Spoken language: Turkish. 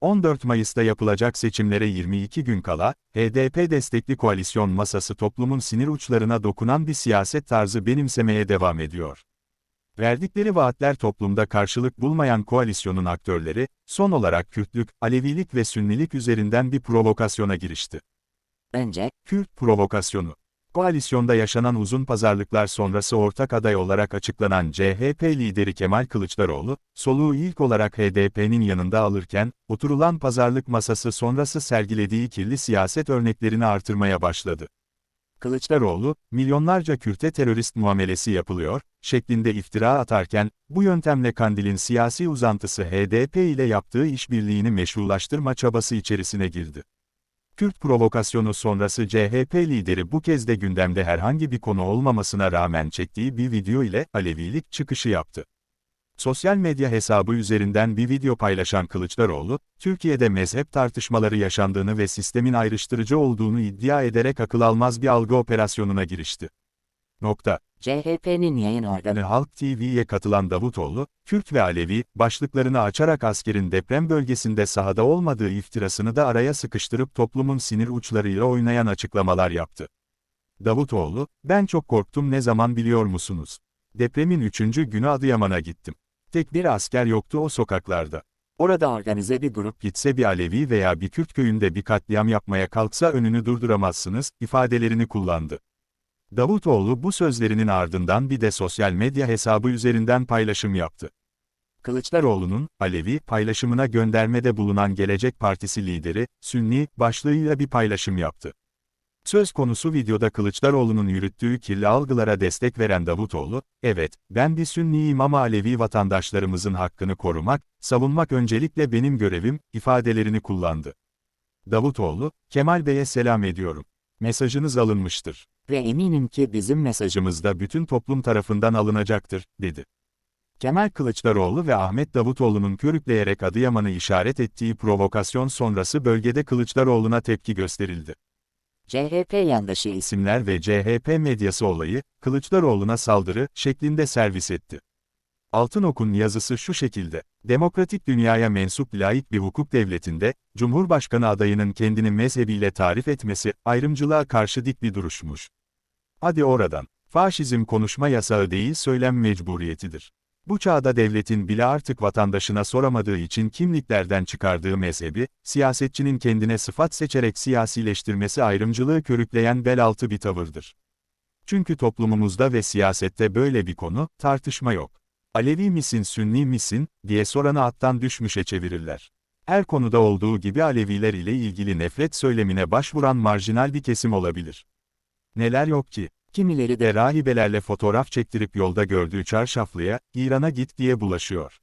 14 Mayıs'ta yapılacak seçimlere 22 gün kala, HDP destekli koalisyon masası toplumun sinir uçlarına dokunan bir siyaset tarzı benimsemeye devam ediyor. Verdikleri vaatler toplumda karşılık bulmayan koalisyonun aktörleri, son olarak Kürtlük, Alevilik ve Sünnilik üzerinden bir provokasyona girişti. Önce, Kürt provokasyonu. Koalisyonda yaşanan uzun pazarlıklar sonrası ortak aday olarak açıklanan CHP lideri Kemal Kılıçdaroğlu, soluğu ilk olarak HDP'nin yanında alırken, oturulan pazarlık masası sonrası sergilediği kirli siyaset örneklerini artırmaya başladı. Kılıçdaroğlu, milyonlarca Kürt'e terörist muamelesi yapılıyor, şeklinde iftira atarken, bu yöntemle Kandil'in siyasi uzantısı HDP ile yaptığı işbirliğini meşrulaştırma çabası içerisine girdi. Kürt provokasyonu sonrası CHP lideri bu kez de gündemde herhangi bir konu olmamasına rağmen çektiği bir video ile Alevilik çıkışı yaptı. Sosyal medya hesabı üzerinden bir video paylaşan Kılıçdaroğlu, Türkiye'de mezhep tartışmaları yaşandığını ve sistemin ayrıştırıcı olduğunu iddia ederek akıl almaz bir algı operasyonuna girişti. Nokta. CHP'nin yayın organı Halk TV'ye katılan Davutoğlu, Kürt ve Alevi, başlıklarını açarak askerin deprem bölgesinde sahada olmadığı iftirasını da araya sıkıştırıp toplumun sinir uçlarıyla oynayan açıklamalar yaptı. Davutoğlu, ben çok korktum ne zaman biliyor musunuz? Depremin üçüncü günü Adıyaman'a gittim. Tek bir asker yoktu o sokaklarda. Orada organize bir grup gitse bir Alevi veya bir Kürt köyünde bir katliam yapmaya kalksa önünü durduramazsınız, ifadelerini kullandı. Davutoğlu bu sözlerinin ardından bir de sosyal medya hesabı üzerinden paylaşım yaptı. Kılıçdaroğlu'nun, Alevi, paylaşımına göndermede bulunan Gelecek Partisi lideri, Sünni, başlığıyla bir paylaşım yaptı. Söz konusu videoda Kılıçdaroğlu'nun yürüttüğü kirli algılara destek veren Davutoğlu, evet, ben bir Sünniyim ama Alevi vatandaşlarımızın hakkını korumak, savunmak öncelikle benim görevim, ifadelerini kullandı. Davutoğlu, Kemal Bey'e selam ediyorum. Mesajınız alınmıştır. Ve eminim ki bizim Mesajımız da bütün toplum tarafından alınacaktır, dedi. Kemal Kılıçdaroğlu ve Ahmet Davutoğlu'nun körükleyerek Adıyaman'ı işaret ettiği provokasyon sonrası bölgede Kılıçdaroğlu'na tepki gösterildi. CHP yandaşı isim İsimler ve CHP medyası olayı, Kılıçdaroğlu'na saldırı şeklinde servis etti. Altınok'un yazısı şu şekilde, demokratik dünyaya mensup laik bir hukuk devletinde, Cumhurbaşkanı adayının kendini mezhebiyle tarif etmesi, ayrımcılığa karşı dik bir duruşmuş. Hadi oradan, faşizm konuşma yasağı değil söylem mecburiyetidir. Bu çağda devletin bile artık vatandaşına soramadığı için kimliklerden çıkardığı mezhebi, siyasetçinin kendine sıfat seçerek siyasileştirmesi ayrımcılığı körükleyen bel altı bir tavırdır. Çünkü toplumumuzda ve siyasette böyle bir konu, tartışma yok. Alevi misin, Sünni misin, diye soranı attan düşmüşe çevirirler. Her konuda olduğu gibi Aleviler ile ilgili nefret söylemine başvuran marjinal bir kesim olabilir. Neler yok ki? Kimileri de rahibelerle fotoğraf çektirip yolda gördüğü çarşaflıya, İran'a git diye bulaşıyor.